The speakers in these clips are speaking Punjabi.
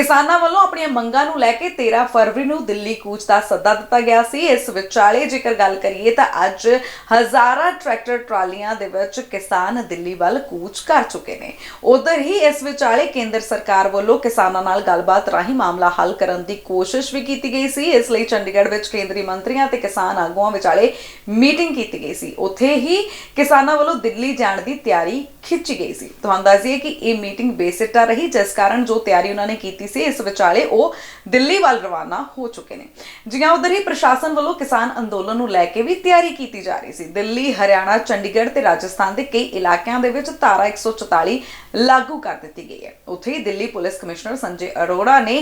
ਕਿਸਾਨਾਂ ਵੱਲੋਂ ਆਪਣੀਆਂ ਮੰਗਾਂ ਨੂੰ ਲੈ ਕੇ 13 ਫਰਵਰੀ ਨੂੰ ਦਿੱਲੀ ਕੂਚ ਦਾ ਸੱਦਾ ਦਿੱਤਾ ਗਿਆ ਸੀ। ਇਸ ਵਿਚਾਲੇ ਜੇਕਰ ਗੱਲ ਕਰੀਏ ਤਾਂ ਅੱਜ ਹਜ਼ਾਰਾਂ ਟਰੈਕਟਰ ਟਰਾਲੀਆਂ ਦੇ ਵਿੱਚ ਕਿਸਾਨ ਦਿੱਲੀ ਵੱਲ ਕੂਚ ਕਰ ਚੁੱਕੇ ਨੇ। ਉਧਰ ਹੀ ਇਸ ਵਿਚਾਲੇ ਕੇਂਦਰ ਸਰਕਾਰ ਵੱਲੋਂ ਕਿਸਾਨਾਂ ਨਾਲ ਗੱਲਬਾਤ ਰਾਹੀਂ ਮਾਮਲਾ ਹੱਲ ਕਰਨ ਦੀ ਕੋਸ਼ਿਸ਼ ਵੀ ਕੀਤੀ ਗਈ ਸੀ। ਇਸ ਲਈ ਚੰਡੀਗੜ੍ਹ ਵਿੱਚ ਕੇਂਦਰੀ ਮੰਤਰੀਆਂ ਤੇ ਕਿਸਾਨ ਆਗੂਆਂ ਵਿਚਾਲੇ ਮੀਟਿੰਗ ਕੀਤੀ ਗਈ ਸੀ। ਉੱਥੇ ਹੀ ਕਿਸਾਨਾਂ ਵੱਲੋਂ ਦਿੱਲੀ ਜਾਣ ਦੀ ਤਿਆਰੀ ਖਿੱਚੀ ਗਈ ਸੀ। ਤੁਹਾਨੂੰ ਦੱਸ ਦਈਏ ਕਿ ਇਹ ਮੀਟਿੰਗ ਬੇਸਿੱਟਾ ਰਹੀ, ਜਿਸ ਕਾਰਨ ਜੋ ਤਿਆਰੀ ਉਹਨਾਂ ਨੇ ਕੀਤੀ ਸੀ, ਇਸ ਵਿਚਾਲੇ ਉਹ ਦਿੱਲੀ ਵੱਲ ਰਵਾਨਾ ਹੋ ਚੁੱਕੇ ਨੇ। ਜਿਵੇਂ ਉਧਰ ਹੀ ਪ੍ਰਸ਼ਾਸਨ ਵੱਲੋਂ ਕਿਸਾਨ ਅੰਦੋਲਨ ਨੂੰ ਲੈ ਕੇ ਵੀ ਤਿਆਰੀ ਕੀਤੀ ਜਾ ਰਹੀ ਸੀ। ਦਿੱਲੀ, ਹਰਿਆਣਾ, ਚੰਡੀਗੜ੍ਹ ਤੇ ਰਾਜਸਥਾਨ ਦੇ ਕਈ ਇਲਾਕਿਆਂ ਦੇ ਵਿੱਚ ਧਾਰਾ 144 ਲਾਗੂ ਕਰ ਦਿੱਤੀ ਗਈ ਹੈ। ਉੱਥੇ ਹੀ ਦਿੱਲੀ ਪੁਲਿਸ ਕਮਿਸ਼ਨਰ ਸੰਜੇ ਅਰੋੜਾ ਨੇ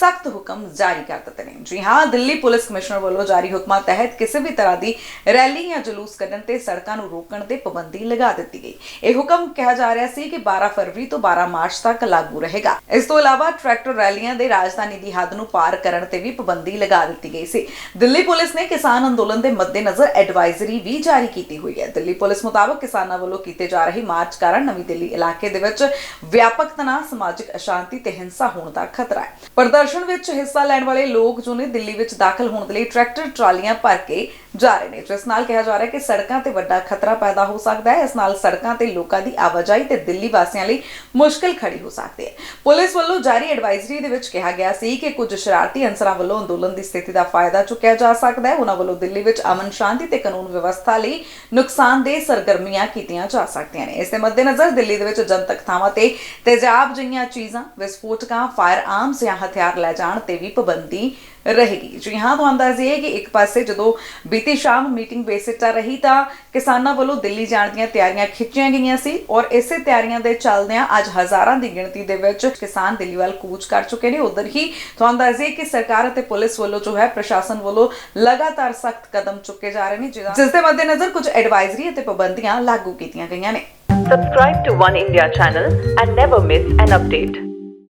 ਸਖਤ ਹੁਕਮ ਜਾਰੀ ਕਰ ਦਿੱਤੇ ਨੇ। ਜੀ ਹਾਂ, ਦਿੱਲੀ ਪੁਲਿਸ ਕਮਿਸ਼ਨਰ ਵੱਲੋਂ ਜਾਰੀ ਹੁਕਮਾਂ ਤਹਿਤ ਕਿਸੇ ਵੀ ਤਰ੍ਹਾਂ ਦੀ ਰੈਲੀ ਜਾਂ ਜਲੂਸ ਕੱਢਣ ਤੇ ਸੜਕਾਂ ਨੂੰ ਰੋਕਣ ਤੇ ਪਾਬੰਦੀ ਲਗਾ ਦਿੱਤੀ ਗਈ। ਇਹ ਹੁਕਮ ਕਿਹਾ ਜਾ ਰਿਹਾ ਸੀ ਕਿ 12 ਫਰਵਰੀ ਤੋਂ 12 ਮਾਰਚ ਤੱਕ ਲਾਗੂ ਰਹੇਗਾ। ਇਸ ਤੋਂ ਇਲਾਵਾ ਟਰੈਕਟਰ ਰੈਲੀਆਂ ਦੇ ਰਾਜਧਾਨੀ ਦੀ ਹੱਦ ਨੂੰ ਪਾਰ ਕਰਨ ਤੇ ਵੀ ਪਾਬੰਦੀ ਲਗਾ ਦਿੱਤੀ ਗਈ ਸੀ। ਦਿੱਲੀ ਪੁਲਿਸ ਨੇ ਕਿਸਾਨ ਅੰਦੋਲਨ ਦੇ ਮੱਦੇਨਜ਼ਰ ਐਡਵਾਈਜ਼ਰੀ ਵੀ ਜਾਰੀ ਕੀਤੀ ਹੋਈ ਹੈ। ਦਿੱਲੀ ਪੁਲਿਸ ਮੁਤਾਬਕ ਕਿਸਾਨਾਂ ਵੱਲੋਂ ਕੀਤੇ ਜਾ ਰਹੇ ਮਾਰਚ ਕਾਰਨ ਨਵੀਂ ਦਿੱਲੀ ਇਲਾਕੇ ਦੇ ਵਿੱਚ ਵਿਆਪਕ ਤਣਾਅ, ਸਮਾਜਿਕ ਅਸ਼ਾਂਤੀ ਤੇ ਹਿੰਸਾ ਹੋਣ ਦਾ ਖਤਰਾ ਹੈ। ਪ੍ਰਦਰਸ਼ਨ ਵਿੱਚ ਹਿੱਸਾ ਲੈਣ ਵਾਲੇ ਲੋਕ ਜੋ ਨੇ ਦਿੱਲੀ ਵਿੱਚ ਦਾਖਲ ਹੋਣ ਦੇ ਲਈ ਟਰੈਕਟਰ, ਟਰਾਲੀਆਂ ਭਰ ਕੇ ਜਾ ਰਹੇ ਨੇ। ਜਿਸ ਨਾਲ ਕਿਹਾ ਜਾ ਰਿਹਾ ਕਿ ਸੜਕਾਂ ਤੇ ਵੱਡਾ ਖਤਰਾ ਪੈਦਾ ਹੋ ਸਕਦਾ ਹੈ। ਇਸ ਨਾਲ ਸੜਕਾਂ ਤੇ ਲੋਕਾਂ ਦੀ ਆਵਾਜਾਈ ਤੇ ਦਿੱਲੀ ਵਾਸੀਆਂ ਲਈ ਮੁਸ਼ਕਲ ਖੜੀ ਹੋ ਸਕਦੀ ਹੈ। ਪੁਲਿਸ ਵੱਲੋਂ ਜਾਰੀ ਐਡਵਾਈਜ਼ਰੀ ਦੇ ਵਿੱਚ ਕਿਹਾ ਗਿਆ ਸੀ ਕਿ ਕੁਝ ਸ਼ਰਾਰਤੀ ਅੰਸਰਾਂ ਵੱਲੋਂ ਅੰਦੋਲਨ ਦੀ ਸਥਿਤੀ ਦਾ ਫਾਇਦਾ ਚੁੱਕਿਆ ਜਾ ਸਕਦਾ ਹੈ। ਉਹਨਾਂ ਵੱਲੋਂ ਦਿੱਲੀ ਵਿੱਚ ਅਮਨ ਸ਼ਾਂਤੀ ਤੇ ਕਾਨੂੰਨ ਵਿਵਸਥਾ ਲਈ ਨੁਕਸਾਨਦੇਹ ਸਰਗਰਮੀਆਂ ਕੀਤੀਆਂ ਜਾ ਸਕਦੀਆਂ ਨੇ। ਇਸ ਦੇ ਮੱਦੇਨਜ਼ਰ ਦਿੱਲੀ ਦੇ ਵਿੱਚ ਜਨਤਕ ਥਾਵਾਂ ਤੇ ਤੇਜ਼ਾਬ ਜਿਹੀਆਂ ਚੀਜ਼ਾਂ, ਵਿਸਫੋਟਕਾਂ ਫਾਇਰ ਆਰਮਸ ਜਾਂ ਹਥਿਆਰ ਲੈ ਜਾਣ ਤੇ ਵੀ ਪਾਬੰਦੀ ਰਹੇਗੀ। ਜੀ ਹਾਂ, ਤੁਹਾਨੂੰ ਦੱਸ ਦਈਏ ਕਿ ਇੱਕ ਪਾਸੇ ਜਦੋਂ ਬੀਤੀ ਸ਼ਾਮ ਮੀਟਿੰਗ ਬੇਸਿੱਟਾ ਰਹੀ ਤਾਂ ਕਿਸਾਨਾਂ ਵੱਲੋਂ ਦਿੱਲੀ ਜਾਣ ਦੀਆਂ ਤਿਆਰੀਆਂ ਖਿੱਚੀਆਂ ਗਈਆਂ ਸੀ ਔਰ ਇਸੇ ਤਿਆਰੀਆਂ ਦੇ ਚੱਲਦਿਆਂ ਅੱਜ ਹਜ਼ਾਰਾਂ ਦੀ ਗਿਣਤੀ ਦੇ ਵਿੱਚ ਕਿਸਾਨ ਦਿੱਲੀ ਵੱਲ ਕੂਚ ਕਰ ਚੁੱਕੇ ਨੇ ਉਧਰ ਹੀ ਤੁਹਾਨੂੰ ਦੱਸ ਦਈਏ ਕਿ ਸਰਕਾਰ ਅਤੇ ਪੁਲਿਸ ਵੱਲੋਂ ਜੋ ਹੈ ਪ੍ਰਸ਼ਾਸਨ ਵੱਲੋਂ ਲਗਾਤਾਰ ਸਖਤ ਕਦਮ ਚੁੱਕੇ ਜਾ ਰਹੇ ਨੇ ਜਿਸ ਦੇ ਮੱਦੇਨਜ਼ਰ ਕੁਝ ਐਡਵਾਈਜ਼ਰੀ ਅਤੇ ਪਾਬੰਦੀਆਂ ਲਾਗੂ ਕੀਤੀਆਂ ਗਈਆਂ ਨੇ Subscribe to One India channel and never miss an update.